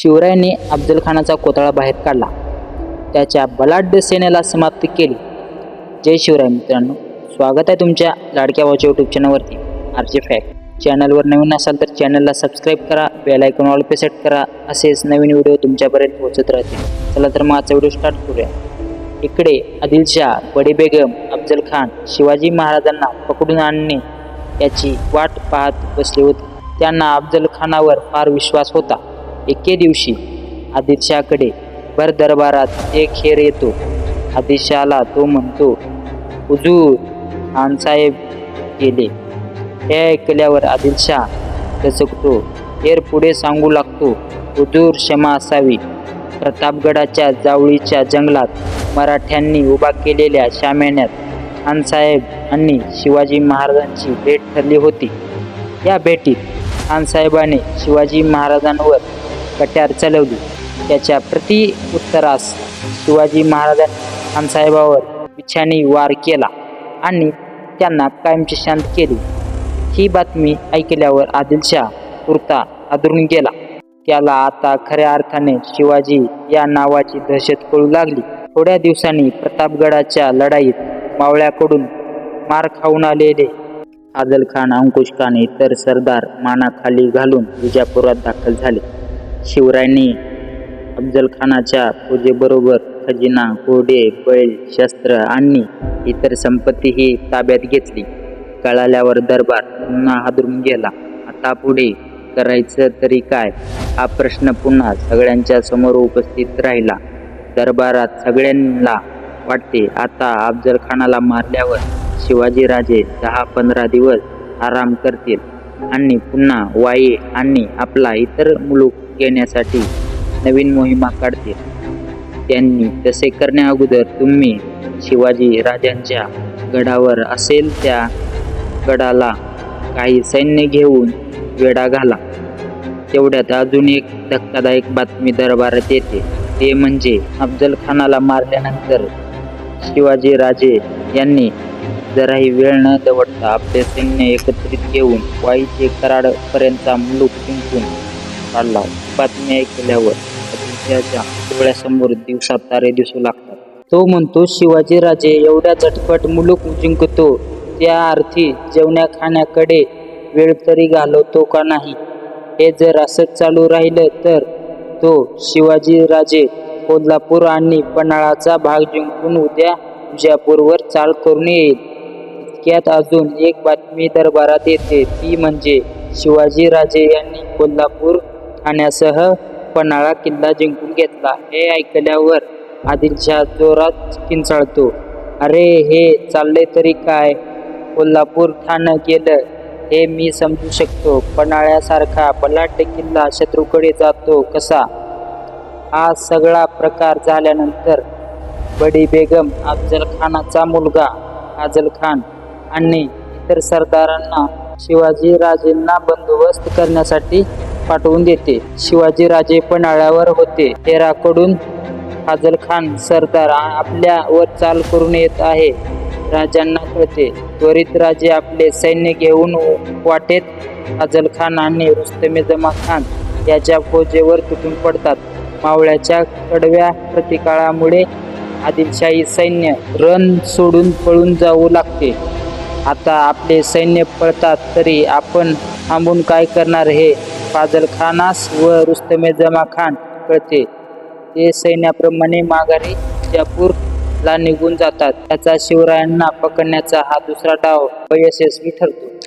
शिवरायांनी अफजल खानाचा कोतळा बाहेर काढला. त्याच्या बलाढ्य सेनेला समाप्त केली. जय शिवराय मित्रांनो. स्वागत आहे तुमच्या लाडक्या वाच यूट्यूब चॅनलवरती आर जे फॅक्ट चॅनलवर नवीन असाल तर चॅनलला सबस्क्राईब करा. बेल आयकॉन ऑल पे सेट करा. असेच नवीन व्हिडिओ तुमच्यापर्यंत पोहोचत राहतील. चला तर मग आजचा व्हिडिओ स्टार्ट करूया. इकडे आदिलशाह बडी बेगम अफजल खान शिवाजी महाराजांना पकडून आणणे याची वाट पाहत बसली होती. त्यांना अफजल खानावर फार विश्वास होता. एके दिवशी आदिलशाहकडे भर दरबारात एक खेर येतो. आदिलशाहला तो म्हणतो हुजूर खानसाहेब गेले. हे ऐकल्यावर आदिलशाह दचकतो हेर पुढे सांगू लागतो हुजूर क्षमा असावी. प्रतापगडाच्या जावळीच्या जंगलात मराठ्यांनी उभा केलेल्या शामेण्यात खानसाहेब आणि शिवाजी महाराजांची भेट ठरली होती. या भेटीत खानसाहेबाने शिवाजी महाराजांवर कट्यार चालवली. त्याच्या प्रति उत्तरास शिवाजी महाराजांनी खानसाहेबावर बिछानी वार केला आणि त्यांना कायमची शांत केली. ही बातमी ऐकल्यावर आदिलशाह पुरता आदरून गेला. त्याला आता खऱ्या अर्थाने शिवाजी या नावाची दहशत कळू लागली. थोड्या दिवसांनी प्रतापगडाच्या लढाईत मावळ्याकडून मार खाऊन आलेले आदल खान अंकुश खान इतर सरदार मानाखाली घालून विजापुरात दाखल झाले. शिवरायांनी अफजलखानाच्या पूजेबरोबर खजिना घोडे बैल शस्त्र आणि इतर संपत्तीही ताब्यात घेतली. कळाल्यावर दरबार पुन्हा हादरून गेला. आता पुढे करायचं तरी काय? हा प्रश्न पुन्हा सगळ्यांच्या समोर उपस्थित राहिला. दरबारात सगळ्यांना वाटते आता अफजलखानाला मारल्यावर शिवाजीराजे दहा पंधरा दिवस आराम करतील आणि पुन्हा वाई आणि आपला इतर मुलूक घेण्यासाठी नवीन मोहिमा काढतील त्यांनी तसे करण्या अगोदर तुम्ही शिवाजी राजांच्या गडावर असेल त्या गडाला काही सैन्य घेऊन वेढा घाला. तेवढ्यात अजून एक धक्कादायक बातमी दरबारात येते. ते म्हणजे अफजल खानाला मारल्यानंतर शिवाजी राजे यांनी जराही वेळ न दवडता आपले सैन्य एकत्रित घेऊन वाईचे कराडपर्यंतचा मुलूक जिंकून काढला बातमी ऐकल्यावर आदिलशाहच्या डोळ्यासमोर दिवसात तारे दिसू लागतात. तो म्हणतो शिवाजी राजे एवढ्या झटपट मुलूक जिंकतो. त्या अर्थी जेवण्या खाण्याकडे वेळ तरी घालवतो का नाही? हे जर असंच चालू राहिलं तर तो शिवाजी राजे कोल्हापूर आणि पन्हाळाचा भाग जिंकून उद्या विजापूरवर चाल करून येईल. इतक्यात अजून एक बातमी दरबारात येते. ती म्हणजे शिवाजी राजे यांनी कोल्हापूर ठाण्यासह पन्हाळा किल्ला जिंकून घेतला. हे ऐकल्यावर आदिलशहा जोरात किंचाळतो अरे हे चालले तरी काय? कोल्हापूर ठाणं गेलं हे मी समजू शकतो. पन्हाळ्यासारखा बलाढ्य किल्ला शत्रूकडे जातो कसा? हा सगळा प्रकार झाल्यानंतर बडी बेगम अफजल खानाचा मुलगा आजल खान आणि इतर सरदारांना शिवाजी राजेंना बंदोबस्त करण्यासाठी पाठवून देते. शिवाजी राजे पन्हाळ्यावर होते. हेराकडून फाजल खान सरदार आपल्यावर चाल करून येत आहे. राजांना कळते. त्वरित राजे आपले सैन्य घेऊन वाटेत फाजल खान आणि रुस्तमे जमा खान याच्या फौजेवर तुटून पडतात. मावळ्याच्या कडव्या प्रतिकाळामुळे आदिलशाही सैन्य रण सोडून पळून जाऊ लागते. आता आपले सैन्य पळतात तरी आपण थांबून काय करणार हे? फाजल खानास व रुस्तमे जमा खान कळते. ते सैन्याप्रमाणे माघारी विजापूरला निघून जातात. त्याचा शिवरायांना पकडण्याचा हा दुसरा डाव अयशस्वी ठरतो.